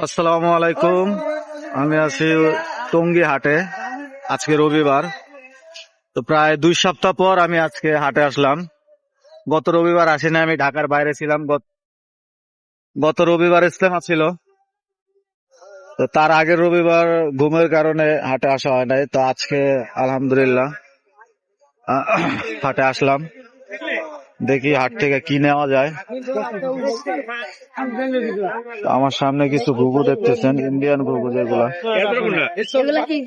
আসসালামু আলাইকুম। আমি আছি টঙ্গী হাটে আজকে রবিবার। তো প্রায় দুই সপ্তাহ পর আমি আজকে হাটে আসলাম। গত রবিবার আসিনি, আমি ঢাকার বাইরে ছিলাম। গত- রবিবার ইস্তেমা ছিল। তো তার আগের রবিবার ঘুমের কারণে হাটে আসা হয় নাই। তো আজকে আলহামদুলিল্লাহ হাটে আসলাম। দেখি হাট থেকে কি নেওয়া যায়। তো আমার সামনে কিছু ঘুঘু দেখতেছেন ইন্ডিয়ান ঘুঘু যেগুলা। এগুলা কি?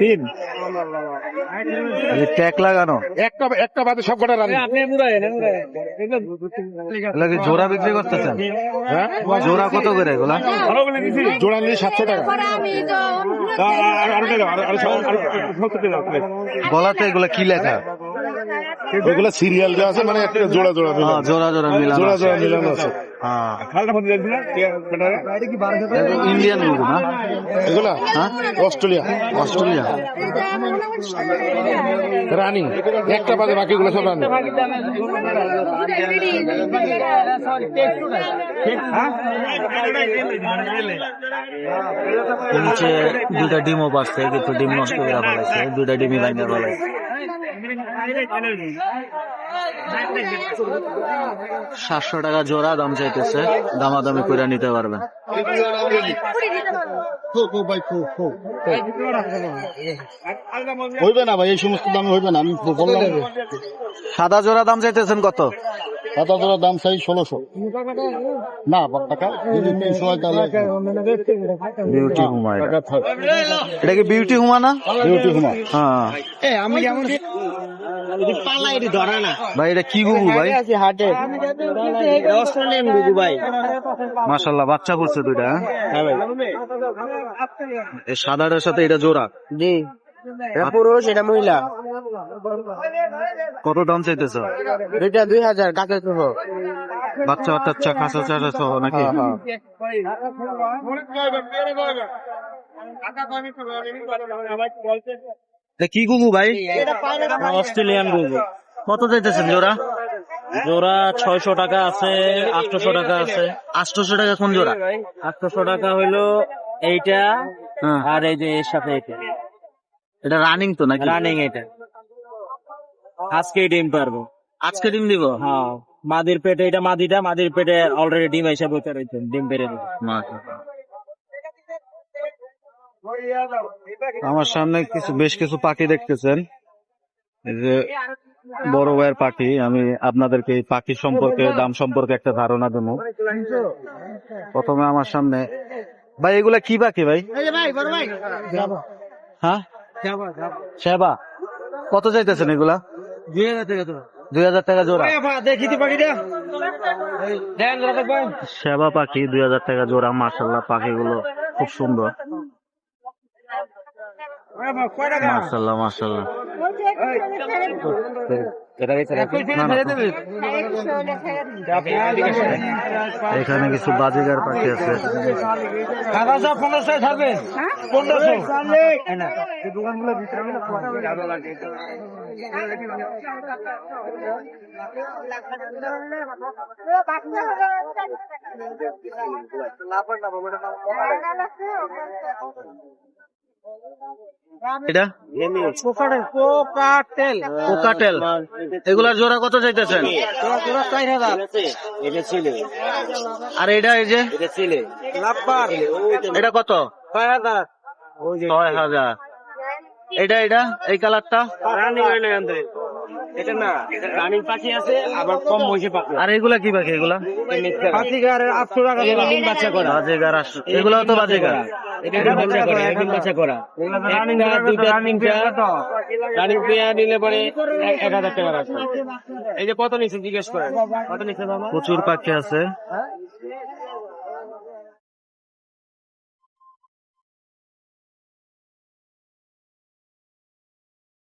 তিন ট্যাগ লাগানো একটা একটা বাদে সব কটা রানি এগুলা কি জোড়া বিক্রি করতেছেন হ্যাঁ জোড়া কত করে এগুলা জোড়া নিয়ে সাতশো টাকা আমি গলাতে এগুলা কি লেখা ওইগুলো সিরিয়াল দেওয়া আছে মানে একটা জোড়া জোড়া হ্যাঁ, মিলানো। জোড়া জোড়া মিলানো জোড়া আছে। জোড়া মিলানো আছে। হ্যাঁ। ইন্ডিয়ান না? এগুলা? হ্যাঁ? অস্ট্রেলিয়া। অস্ট্রেলিয়া? রানি। একটা বাদে বাকিগুলো সব রানি। নিচে দুইটা ডিমও পাচ্ছে কিন্তু ডিম নষ্ট করে ফেলাইছে। দুইটা ডিমই ভাঙে ফেলাইছে। সাতশো টাকা জোড়া দাম চাইতেছে। দামাদামি করে নিতে পারবেন হইবে না ভাই এই সমস্ত দাম হইবে না আমি বললাম। সাদা জোড়া দাম চাইতেছেন কত? সাদা জোড়া দাম চাই? ষোলোশো। না টাকা যদি তিনশো হয় তাহলে বিউটি হুমা এটা। এটা কি বিউটি হুমা না? বিউটি হুমা। হ্যাঁ। ভাই এটা কি গুগু ভাই? মাশাল্লাহ বাচ্চা করছে দুইটা হ্যাঁ? সাদাটার সাথে এটা জোড়া। জি। এটা পুরুষ এটা মহিলা। কত দাম চাইতেছ? দুইটা দুই হাজার কাকে সহ বাচ্চা টাচ্চা খাসা চাষা সহ নাকি? কি গুগু ভাই? অস্ট্রেলিয়ান গুগু। কত চাইতেছেন জোড়া? জোড়া ছয়শো টাকা আছে আটশোশো টাকা আছে। আটশোশো টাকা কোন জোড়া? আটশোশো টাকা হইল এইটা হ্যাঁ। আর এই যে এর সাথে এটা এটা রানিং তো নাকি? রানিং এটা আজকে ডিম পারব। আজকে ডিম দিব? হ্যাঁ মাদির পেটে এটা মাদিটা মাদির পেটে অলরেডি ডিম হিসাবে বসে রয়েছে ডিম পেরে দেবে আমার সামনে কিছু বেশ কিছু পাখি দেখতেছেন। যে বড় ভাইয়ের পাখি আমি আপনাদেরকে এই পাখি সম্পর্কে দাম সম্পর্কে একটা ধারণা দেবো। প্রথমে আমার সামনে ভাই এগুলা কি পাখি ভাই? হ্যাঁ? সেবা। কত চাইতেছেন এগুলা? দুই হাজার টাকা জোড়া। দেখি পাখিটা। সেবা পাখি দুই হাজার টাকা জোড়া মার্শাল্লাহ পাখিগুলো খুব সুন্দর। মার্শাল্লাহ মার্শাল্লাহ এখানে কিছু বাজিগার পাখি আছে। পনেরোশো ছাড়বে। পনেরোশো। এটা? পোকাটেল কোকাটেল। এগুলার জোড়া কত চাইতেছেন? আর এটা এই যে? এটা এটা কত? ছয় হাজার। ছয় হাজার। এটা এটা এই কালারটা? রানিং হয় এটা না এটা রানিং পাখি আছে আবার কম বয়সে পাখি আর এগুলা কি পাখি এগুলা? পাখিগার আটশো টাকা ডিম বাচ্চা করা। বাজেগার আসছে এগুলাও তো বাজেগার রানিং প্রচুর পাখি আছে।